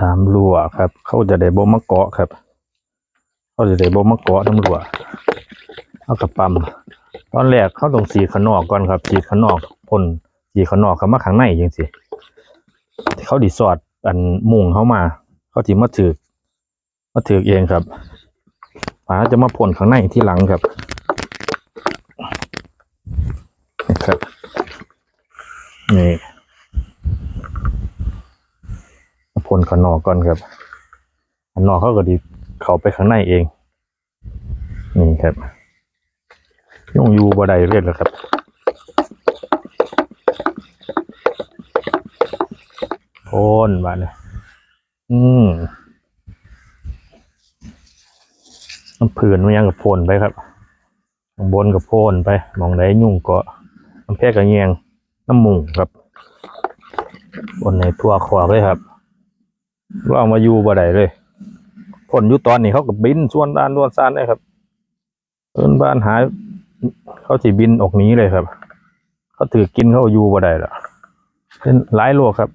ตามรั้วครับ เขาจะได้บ่มาเกาะครับ เขาจะได้บ่มาเกาะน้ำรั้วเอากระปั๊มตอนแรกเขาต้องสีขนอกก่อนครับสีขนอกพ่นสีขนอกเขามาข้างในจังสิเขาดิสอดอันมุงเข้ามา เขาสิมาถือมาถือเองครับฝาจะมาพ่นข้างในที่หลังครับนี่ครับนี่มาพ่ นข้างนอกก่อนครับข้างนอกเขาก็ดีเขาไปข้างในเอง นี่ครับย่งอยูบ่ได้เรียนแล้วครับพ่นมาเลยอืมน้ำผื่นมันยังกับโพ่นไปครับข้างบนกับโพ่นไปมองได้ยุ่งเกาะน้ำแพร่กระเงียงน้ำมุงครับบนในทั่วขวากเลยครับ เอามาอยู่บ่ได้เลยผลอยู่ตอนนี้เขาก็บินส่วนด้านด้วนซานเลยครับเอินบ้านหายเขาสิบินออกนี้เลยครับ เขาถือกินเขาอยู่บ่ได้ละเป็นหลายโลกครับ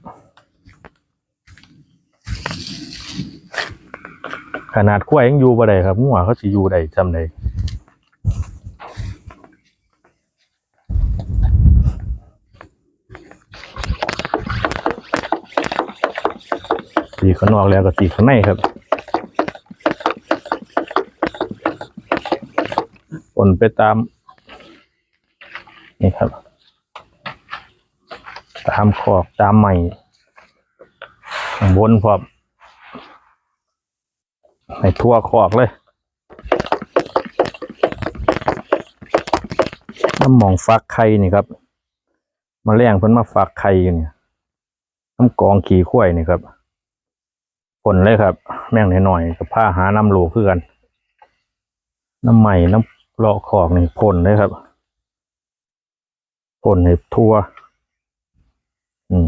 ขนาดกล้วยยังอยู่บ่ได้ครับงัวเขาสิอยู่ได้จำได้ สีข้างนอกแล้วก็สีข้างในครับปนไปตาม นี่ครับ ตามขอบตามใหม่ข้างบนพร้อมให้ทั่วขอกเลยน้ำหมองฟักไข่นี่ครับ มาแรงเพิ่นมาฟักไข่อยู่เนี่ยน้ำกองขี่ข้วยนี่ครับ ผลเลยครับ แม่งหน่อยๆกับผ้าหาน้ำโลคือกัน น้ำใหม่น้ำเลาะขอกนี่พ่นเลยครับพ่นให้ทั่ว อืม